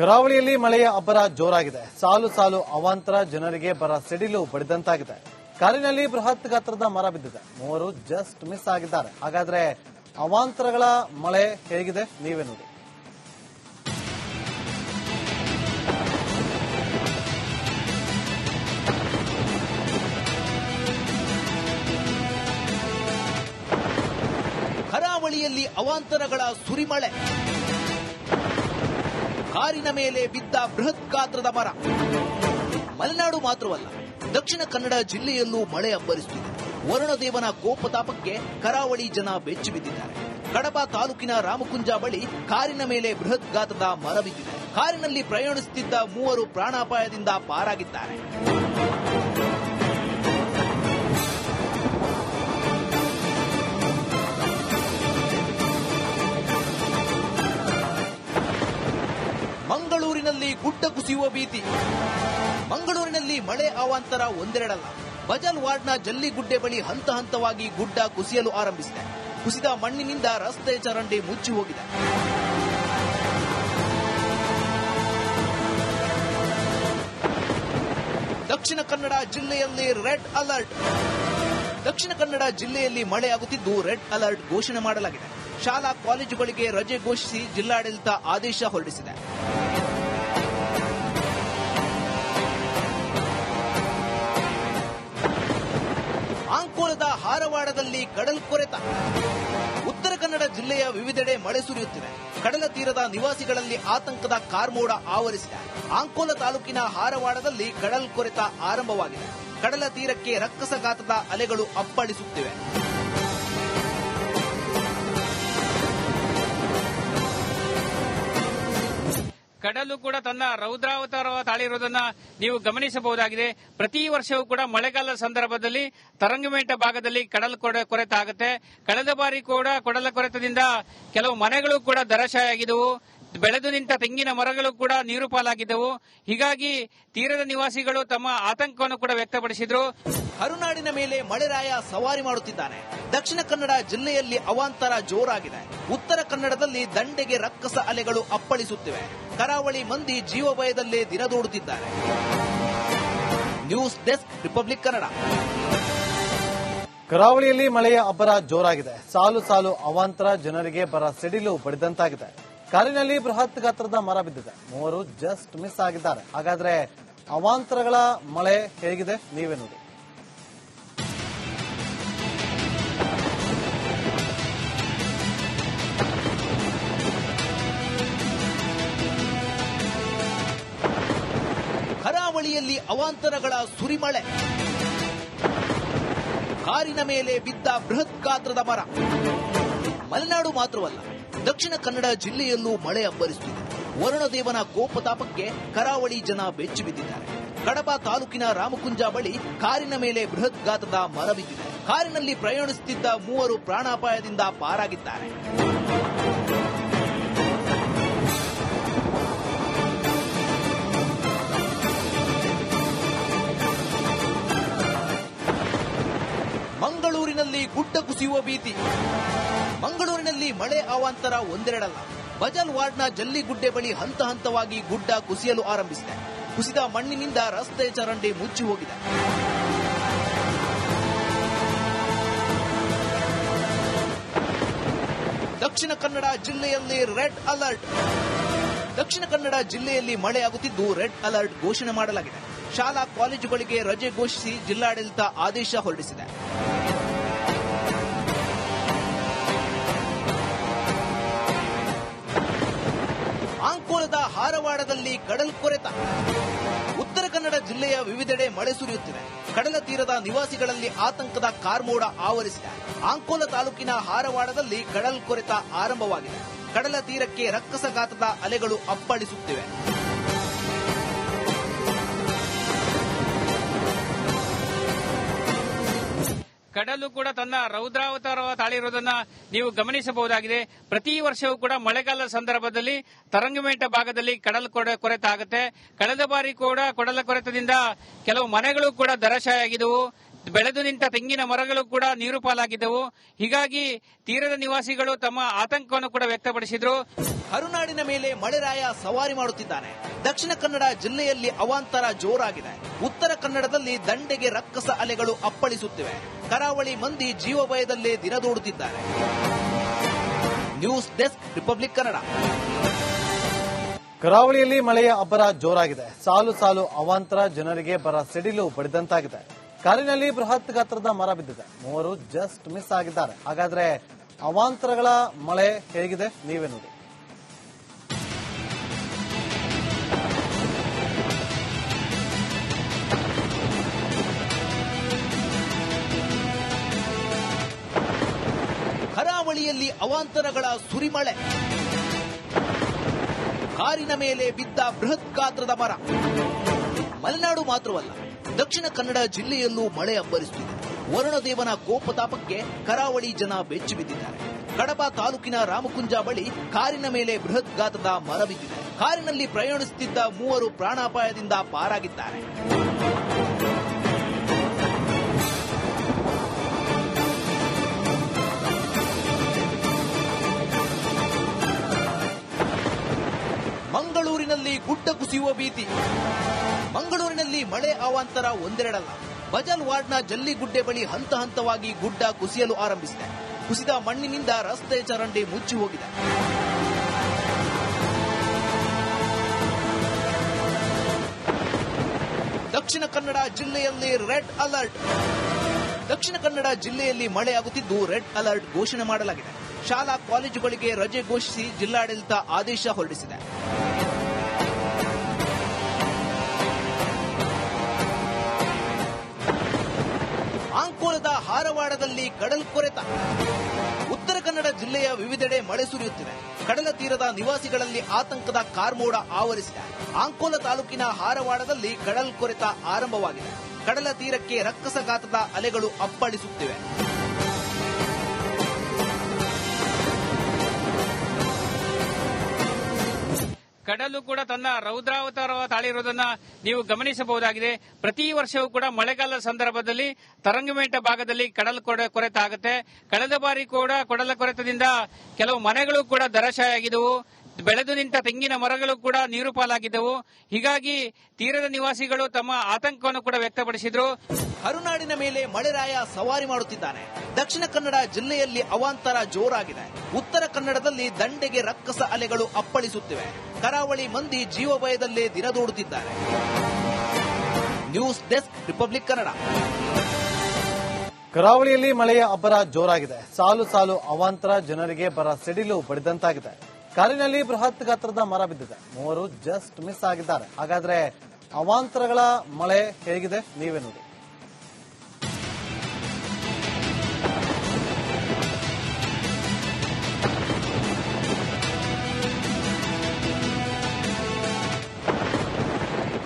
ಕರಾವಳಿಯಲ್ಲಿ ಮಳೆಯ ಅಬ್ಬರ ಜೋರಾಗಿದೆ. ಸಾಲು ಸಾಲು ಅವಾಂತರ ಜನರಿಗೆ ಬರ ಸಿಡಿಲು ಬಡಿದಂತಾಗಿದೆ. ಕಾರಿನಲ್ಲಿ ಬೃಹತ್ ಗಾತ್ರದ ಮರ ಬಿದ್ದಿದೆ. ಮೂವರು ಜಸ್ಟ್ ಮಿಸ್ ಆಗಿದ್ದಾರೆ. ಹಾಗಾದ್ರೆ ಅವಾಂತರಗಳ ಮಳೆ ಹೇಗಿದೆ? ನೀವೇ ನೋಡಿ. ಕರಾವಳಿಯಲ್ಲಿ ಅವಾಂತರಗಳ ಸುರಿಮಳೆ. ಕಾರಿನ ಮೇಲೆ ಬಿದ್ದ ಬೃಹತ್ ಗಾತ್ರದ ಮರ. ಮಲೆನಾಡು ಮಾತ್ರವಲ್ಲ, ದಕ್ಷಿಣ ಕನ್ನಡ ಜಿಲ್ಲೆಯಲ್ಲೂ ಮಳೆ ಅಬ್ಬರಿಸುತ್ತಿದೆ ವರುಣದೇವನ ಕೋಪತಾಪಕ್ಕೆ ಕರಾವಳಿ ಜನ ಬೆಚ್ಚಿ ಬಿದ್ದಿದ್ದಾರೆ. ಕಡಬ ತಾಲೂಕಿನ ರಾಮಕುಂಜ ಬಳಿ ಕಾರಿನ ಮೇಲೆ ಬೃಹತ್ ಗಾತ್ರದ ಮರ ಬಿದ್ದಿದೆ. ಕಾರಿನಲ್ಲಿ ಪ್ರಯಾಣಿಸುತ್ತಿದ್ದ ಮೂವರು ಪ್ರಾಣಾಪಾಯದಿಂದ ಪಾರಾಗಿದ್ದಾರೆ. ಮಂಗಳೂರಿನಲ್ಲಿ ಗುಡ್ಡ ಕುಸಿಯುವ ಭೀತಿ. ಮಂಗಳೂರಿನಲ್ಲಿ ಮಳೆ ಅವಾಂತರ ಒಂದೆರಡಲ್ಲ. ಬಜಲ್ ವಾರ್ಡ್ನ ಜಲ್ಲಿಗುಡ್ಡೆ ಬಳಿ ಹಂತ ಹಂತವಾಗಿ ಗುಡ್ಡ ಕುಸಿಯಲು ಆರಂಭಿಸಿದೆ. ಕುಸಿದ ಮಣ್ಣಿನಿಂದ ರಸ್ತೆ ಚರಂಡಿ ಮುಚ್ಚಿ ಹೋಗಿದೆ. ದಕ್ಷಿಣ ಕನ್ನಡ ಜಿಲ್ಲೆಯಲ್ಲಿ ರೆಡ್ ಅಲರ್ಟ್. ದಕ್ಷಿಣ ಕನ್ನಡ ಜಿಲ್ಲೆಯಲ್ಲಿ ಮಳೆಯಾಗುತ್ತಿದ್ದು ರೆಡ್ ಅಲರ್ಟ್ ಘೋಷಣೆ ಮಾಡಲಾಗಿದೆ. ಶಾಲಾ ಕಾಲೇಜುಗಳಿಗೆ ರಜೆ ಘೋಷಿಸಿ ಜಿಲ್ಲಾಡಳಿತ ಆದೇಶ ಹೊರಡಿಸಿದೆ. ಆಂಕೋಲದ ಹಾರವಾಡದಲ್ಲಿ ಕಡಲ್ ಕೊರೆತ. ಉತ್ತರ ಕನ್ನಡ ಜಿಲ್ಲೆಯ ವಿವಿಧೆಡೆ ಮಳೆ ಸುರಿಯುತ್ತಿದೆ. ಕಡಲ ತೀರದ ನಿವಾಸಿಗಳಲ್ಲಿ ಆತಂಕದ ಕಾರ್ಮೋಡ ಆವರಿಸಿದೆ. ಆಂಕೋಲ ತಾಲೂಕಿನ ಹಾರವಾಡದಲ್ಲಿ ಕಡಲ್ ಕೊರೆತ ಆರಂಭವಾಗಿದೆ. ಕಡಲ ತೀರಕ್ಕೆ ರಕ್ಕಸಘಾತದ ಅಲೆಗಳು ಅಪ್ಪಳಿಸುತ್ತಿವೆ. ಕಡಲು ಕೂಡ ತನ್ನ ರೌದ್ರಾವತಾರ ತಾಳಿರುವುದನ್ನ ನೀವು ಗಮನಿಸಬಹುದಾಗಿದೆ. ಪ್ರತಿ ವರ್ಷವೂ ಕೂಡ ಮಳೆಗಾಲದ ಸಂದರ್ಭದಲ್ಲಿ ತರಂಗಮೇಟ ಭಾಗದಲ್ಲಿ ಕಡಲು ಕೊಡ- ಕೊರೆತ ಆಗುತ್ತೆ ಕಳೆದ ಬಾರಿ ಕೂಡ ಕೊಡಲ ಕೊರೆತದಿಂದ ಕೆಲವು ಮನೆಗಳು ಕೂಡ ದರಶಾಯಾಗಿದ್ದವು ಬೆಳೆದು ನಿಂತ ತೆಂಗಿನ ಮರಗಳು ಕೂಡ ನೀರು ಪಾಲಾಗಿದ್ದವು. ಹೀಗಾಗಿ ತೀರದ ನಿವಾಸಿಗಳು ತಮ್ಮ ಆತಂಕವನ್ನು ಕೂಡ ವ್ಯಕ್ತಪಡಿಸಿದ್ರು. ಕರುನಾಡಿನ ಮೇಲೆ ಮಳೆರಾಯ ಸವಾರಿ ಮಾಡುತ್ತಿದ್ದಾನೆ. ದಕ್ಷಿಣ ಕನ್ನಡ ಜಿಲ್ಲೆಯಲ್ಲಿ ಅವಾಂತರ ಜೋರಾಗಿದೆ. ಉತ್ತರ ಕನ್ನಡದಲ್ಲಿ ದಂಡೆಗೆ ರಕ್ಕಸ ಅಲೆಗಳು ಅಪ್ಪಳಿಸುತ್ತಿವೆ. ಕರಾವಳಿ ಮಂದಿ ಜೀವ ಭಯದಲ್ಲೇ ದಿನದೋಡುತ್ತಿದ್ದಾರೆ. News desk Republic Kannada. ಕರಾವಳಿಯಲ್ಲಿ ಮಳೆಯ ಅಬ್ಬರ ಜೋರಾಗಿದೆ. ಸಾಲು ಸಾಲು ಅವಾಂತರ ಜನರಿಗೆ ಬರ ಸಿಡಿಲು ಬಡಿದಂತಾಗಿದೆ ಕಾರಿನಲ್ಲಿ ಬೃಹತ್ ಗಾತ್ರದ ಮರ ಬಿದ್ದಿದೆ. ಮೂವರು ಜಸ್ಟ್ ಮಿಸ್ ಆಗಿದ್ದಾರೆ. ಹಾಗಾದ್ರೆ ಅವಾಂತರಗಳ ಮಳೆ ಹೇಗಿದೆ? ನೀವೇ ನೋಡಿ. ಕರಾವಳಿಯಲ್ಲಿ ಅವಾಂತರಗಳ ಸುರಿಮಳೆ. ಕಾರಿನ ಮೇಲೆ ಬಿದ್ದ ಬೃಹತ್ ಗಾತ್ರದ ಮರ. ಮಲೆನಾಡು ಮಾತ್ರವಲ್ಲ ದಕ್ಷಿಣ ಕನ್ನಡ ಜಿಲ್ಲೆಯಲ್ಲೂ ಮಳೆ ಅಬ್ಬರಿಸುತ್ತಿದೆ ವರುಣದೇವನ ಕೋಪತಾಪಕ್ಕೆ ಕರಾವಳಿ ಜನ ಬೆಚ್ಚಿ ಬಿದ್ದಿದ್ದಾರೆ. ಕಡಬ ತಾಲೂಕಿನ ರಾಮಕುಂಜ ಬಳಿ ಕಾರಿನ ಮೇಲೆ ಬೃಹತ್ ಮರ ಬಿದ್ದಿದೆ. ಕಾರಿನಲ್ಲಿ ಪ್ರಯಾಣಿಸುತ್ತಿದ್ದ ಮೂವರು ಪ್ರಾಣಾಪಾಯದಿಂದ ಪಾರಾಗಿದ್ದಾರೆ. ಮಂಗಳೂರಿನಲ್ಲಿ ಗುಡ್ಡ ಕುಸಿಯುವ ಭೀತಿ. ಮಂಗಳೂರಿನಲ್ಲಿ ಮಳೆ ಅವಾಂತರ ಒಂದೆರಡಲ್ಲ. ಬಜಲ್ ವಾರ್ಡ್ನ ಜಲ್ಲಿಗುಡ್ಡೆ ಬಳಿ ಹಂತ ಹಂತವಾಗಿ ಗುಡ್ಡ ಕುಸಿಯಲು ಆರಂಭಿಸಿದೆ. ಕುಸಿದ ಮಣ್ಣಿನಿಂದ ರಸ್ತೆ ಚರಂಡಿ ಮುಚ್ಚಿ ಹೋಗಿದೆ. ದಕ್ಷಿಣ ಕನ್ನಡ ಜಿಲ್ಲೆಯಲ್ಲಿ ರೆಡ್ ಅಲರ್ಟ್. ದಕ್ಷಿಣ ಕನ್ನಡ ಜಿಲ್ಲೆಯಲ್ಲಿ ಮಳೆಯಾಗುತ್ತಿದ್ದು ರೆಡ್ ಅಲರ್ಟ್ ಘೋಷಣೆ ಮಾಡಲಾಗಿದೆ. ಶಾಲಾ ಕಾಲೇಜುಗಳಿಗೆ ರಜೆ ಘೋಷಿಸಿ ಜಿಲ್ಲಾಡಳಿತ ಆದೇಶ ಹೊರಡಿಸಿದೆ. ಆಂಕೋಲದ ಹಾರವಾಡದಲ್ಲಿ ಕಡಲ್ ಕೊರೆತ. ಉತ್ತರ ಕನ್ನಡ ಜಿಲ್ಲೆಯ ವಿವಿಧೆಡೆ ಮಳೆ ಸುರಿಯುತ್ತಿದೆ. ಕಡಲ ತೀರದ ನಿವಾಸಿಗಳಲ್ಲಿ ಆತಂಕದ ಕಾರ್ಮೋಡ ಆವರಿಸಿದೆ. ಆಂಕೋಲ ತಾಲೂಕಿನ ಹಾರವಾಡದಲ್ಲಿ ಕಡಲ್ ಕೊರೆತ ಆರಂಭವಾಗಿದೆ. ಕಡಲ ತೀರಕ್ಕೆ ರಕ್ಕಸಘಾತದ ಅಲೆಗಳು ಅಪ್ಪಳಿಸುತ್ತಿವೆ. ಕಡಲು ಕೂಡ ತನ್ನ ರೌದ್ರಾವತಾರ ತಾಳಿರುವುದನ್ನ ನೀವು ಗಮನಿಸಬಹುದಾಗಿದೆ. ಪ್ರತಿ ವರ್ಷವೂ ಕೂಡ ಮಳೆಗಾಲದ ಸಂದರ್ಭದಲ್ಲಿ ತರಂಗಮೇಟ ಭಾಗದಲ್ಲಿ ಕಡಲ ಕೊಡ- ಕೊರೆತ ಆಗುತ್ತೆ ಕಳೆದ ಬಾರಿ ಕೂಡ ಕೊಡಲ ಕೊರೆತದಿಂದ ಕೆಲವು ಮನೆಗಳು ಕೂಡ ದರಶಾಯಾಗಿದ್ದವು ಬೆಳೆದು ನಿಂತ ತೆಂಗಿನ ಮರಗಳು ಕೂಡ ನೀರು ಪಾಲಾಗಿದ್ದವು. ಹೀಗಾಗಿ ತೀರದ ನಿವಾಸಿಗಳು ತಮ್ಮ ಆತಂಕವನ್ನು ಕೂಡ ವ್ಯಕ್ತಪಡಿಸಿದ್ರು. ಕರುನಾಡಿನ ಮೇಲೆ ಮಳೆರಾಯ ಸವಾರಿ ಮಾಡುತ್ತಿದ್ದಾನೆ. ದಕ್ಷಿಣ ಕನ್ನಡ ಜಿಲ್ಲೆಯಲ್ಲಿ ಅವಾಂತರ ಜೋರಾಗಿದೆ. ಉತ್ತರ ಕನ್ನಡದಲ್ಲಿ ದಂಡೆಗೆ ರಕ್ಕಸ ಅಲೆಗಳು ಅಪ್ಪಳಿಸುತ್ತಿವೆ. ಕರಾವಳಿ ಮಂದಿ ಜೀವ ಭಯದಲ್ಲೇ ದಿನದೂಡುತ್ತಿದ್ದಾರೆ. News desk Republic Kannada. ಕರಾವಳಿಯಲ್ಲಿ ಮಳೆಯ ಅಬ್ಬರ ಜೋರಾಗಿದೆ. ಸಾಲು ಸಾಲು ಅವಾಂತರ ಜನರಿಗೆ ಬರ ಸಿಡಿಲು ಬಡಿದಂತಾಗಿದೆ. ಕಾರಿನಲ್ಲಿ ಬೃಹತ್ ಗಾತ್ರದ ಮರ ಬಿದ್ದಿದೆ. ಮೂವರು ಜಸ್ಟ್ ಮಿಸ್ ಆಗಿದ್ದಾರೆ. ಹಾಗಾದ್ರೆ ಅವಾಂತರಗಳ ಮಳೆ ಹೇಗಿದೆ? ನೀವೇ ನೋಡಿ. ಕರಾವಳಿಯಲ್ಲಿ ಅವಾಂತರಗಳ ಸುರಿಮಳೆ. ಕಾರಿನ ಮೇಲೆ ಬಿದ್ದ ಬೃಹತ್ ಗಾತ್ರದ ಮರ. ಮಲೆನಾಡು ಮಾತ್ರವಲ್ಲ, ದಕ್ಷಿಣ ಕನ್ನಡ ಜಿಲ್ಲೆಯಲ್ಲೂ ಮಳೆ ಅಬ್ಬರಿಸುತ್ತಿದೆ ವರುಣದೇವನ ಕೋಪತಾಪಕ್ಕೆ ಕರಾವಳಿ ಜನ ಬೆಚ್ಚಿ ಬಿದ್ದಿದ್ದಾರೆ. ಕಡಬ ತಾಲೂಕಿನ ರಾಮಕುಂಜ ಬಳಿ ಕಾರಿನ ಮೇಲೆ ಬೃಹತ್ ಗಾತ್ರದ ಮರ ಬಿದ್ದಿದೆ. ಕಾರಿನಲ್ಲಿ ಪ್ರಯಾಣಿಸುತ್ತಿದ್ದ ಮೂವರು ಪ್ರಾಣಾಪಾಯದಿಂದ ಪಾರಾಗಿದ್ದಾರೆ. ಕುಸಿಯುವ ಭೀತಿ ಮಂಗಳೂರಿನಲ್ಲಿ ಮಳೆ ಅವಾಂತರ ಒಂದೆರಡಲ್ಲ. ಬಜಲ್ ವಾರ್ಡ್ನ ಜಲ್ಲಿಗುಡ್ಡೆ ಬಳಿ ಹಂತ ಹಂತವಾಗಿ ಗುಡ್ಡ ಕುಸಿಯಲು ಆರಂಭಿಸಿದೆ. ಕುಸಿದ ಮಣ್ಣಿನಿಂದ ರಸ್ತೆ ಚರಂಡಿ ಮುಚ್ಚಿ ಹೋಗಿದೆ. ದಕ್ಷಿಣ ಕನ್ನಡ ಜಿಲ್ಲೆಯಲ್ಲಿ ರೆಡ್ ಅಲರ್ಟ್. ದಕ್ಷಿಣ ಕನ್ನಡ ಜಿಲ್ಲೆಯಲ್ಲಿ ಮಳೆಯಾಗುತ್ತಿದ್ದು ರೆಡ್ ಅಲರ್ಟ್ ಘೋಷಣೆ ಮಾಡಲಾಗಿದೆ. ಶಾಲಾ ಕಾಲೇಜುಗಳಿಗೆ ರಜೆ ಘೋಷಿಸಿ ಜಿಲ್ಲಾಡಳಿತ ಆದೇಶ ಹೊರಡಿಸಿದೆ. ಹಾರವಾಡದಲ್ಲಿ ಕಡಲ್ ಕೊರೆತ. ಉತ್ತರ ಕನ್ನಡ ಜಿಲ್ಲೆಯ ವಿವಿಧೆಡೆ ಮಳೆ ಸುರಿಯುತ್ತಿದೆ. ಕಡಲ ತೀರದ ನಿವಾಸಿಗಳಲ್ಲಿ ಆತಂಕದ ಕಾರ್ಮೋಡ ಆವರಿಸಿದೆ. ಆಂಕೋಲ ತಾಲೂಕಿನ ಹಾರವಾಡದಲ್ಲಿ ಕಡಲ್ ಕೊರೆತ ಆರಂಭವಾಗಿದೆ. ಕಡಲ ತೀರಕ್ಕೆ ರಕ್ಕಸಘಾತದ ಅಲೆಗಳು ಅಪ್ಪಳಿಸುತ್ತಿವೆ. ಕಡಲು ಕೂಡ ತನ್ನ ರೌದ್ರಾವತಾರ ತಾಳಿರುವುದನ್ನ ನೀವು ಗಮನಿಸಬಹುದಾಗಿದೆ. ಪ್ರತಿ ವರ್ಷವೂ ಕೂಡ ಮಳೆಗಾಲದ ಸಂದರ್ಭದಲ್ಲಿ ತರಂಗಮೇಟ ಭಾಗದಲ್ಲಿ ಕಡಲು ಕೊರತೆ ಆಗುತ್ತೆ ಕಳೆದ ಬಾರಿ ಕೂಡ ಕೊಡಲ ಕೊರೆತದಿಂದ ಕೆಲವು ಮನೆಗಳು ಕೂಡ ದರಶಾಯಾಗಿದ್ದವು ಬೆಳೆದು ನಿಂತ ತೆಂಗಿನ ಮರಗಳು ಕೂಡ ನೀರು ಪಾಲಾಗಿದ್ದವು. ಹೀಗಾಗಿ ತೀರದ ನಿವಾಸಿಗಳು ತಮ್ಮ ಆತಂಕವನ್ನು ಕೂಡ ವ್ಯಕ್ತಪಡಿಸಿದ್ರು. ಕರುನಾಡಿನ ಮೇಲೆ ಮಳೆರಾಯ ಸವಾರಿ ಮಾಡುತ್ತಿದ್ದಾನೆ. ದಕ್ಷಿಣ ಕನ್ನಡ ಜಿಲ್ಲೆಯಲ್ಲಿ ಅವಾಂತರ ಜೋರಾಗಿದೆ. ಉತ್ತರ ಕನ್ನಡದಲ್ಲಿ ದಂಡೆಗೆ ರಕ್ಕಸ ಅಲೆಗಳು ಅಪ್ಪಳಿಸುತ್ತಿವೆ. ಕರಾವಳಿ ಮಂದಿ ಜೀವ ಭಯದಲ್ಲೇ ದಿನದೋಡುತ್ತಿದ್ದಾರೆ. News desk Republic Kannada. ಕರಾವಳಿಯಲ್ಲಿ ಮಳೆಯ ಅಬ್ಬರ ಜೋರಾಗಿದೆ. ಸಾಲು ಸಾಲು ಅವಾಂತರ ಜನರಿಗೆ ಬರ ಸಿಡಿಲು ಬಡಿದಂತಾಗಿದೆ ಕಾರಿನಲ್ಲಿ ಬೃಹತ್ ಗಾತ್ರದ ಮರ ಬಿದ್ದಿದೆ. ಮೂವರು ಜಸ್ಟ್ ಮಿಸ್ ಆಗಿದ್ದಾರೆ. ಹಾಗಾದ್ರೆ ಅವಾಂತರಗಳ ಮಳೆ ಹೇಗಿದೆ ನೀವೇ ನೋಡಿ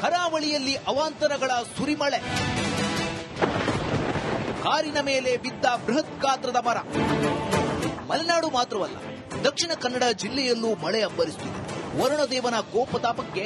ಕರಾವಳಿಯಲ್ಲಿ ಅವಾಂತರಗಳ ಸುರಿಮಳೆ. ಕಾರಿನ ಮೇಲೆ ಬಿದ್ದ ಬೃಹತ್ ಗಾತ್ರದ ಮರ. ಮಲೆನಾಡು ಮಾತ್ರವಲ್ಲ ದಕ್ಷಿಣ ಕನ್ನಡ ಜಿಲ್ಲೆಯಲ್ಲೂ ಮಳೆ ಅಬ್ಬರಿಸಿತು ವರುಣದೇವನ ಕೋಪತಾಪಕ್ಕೆ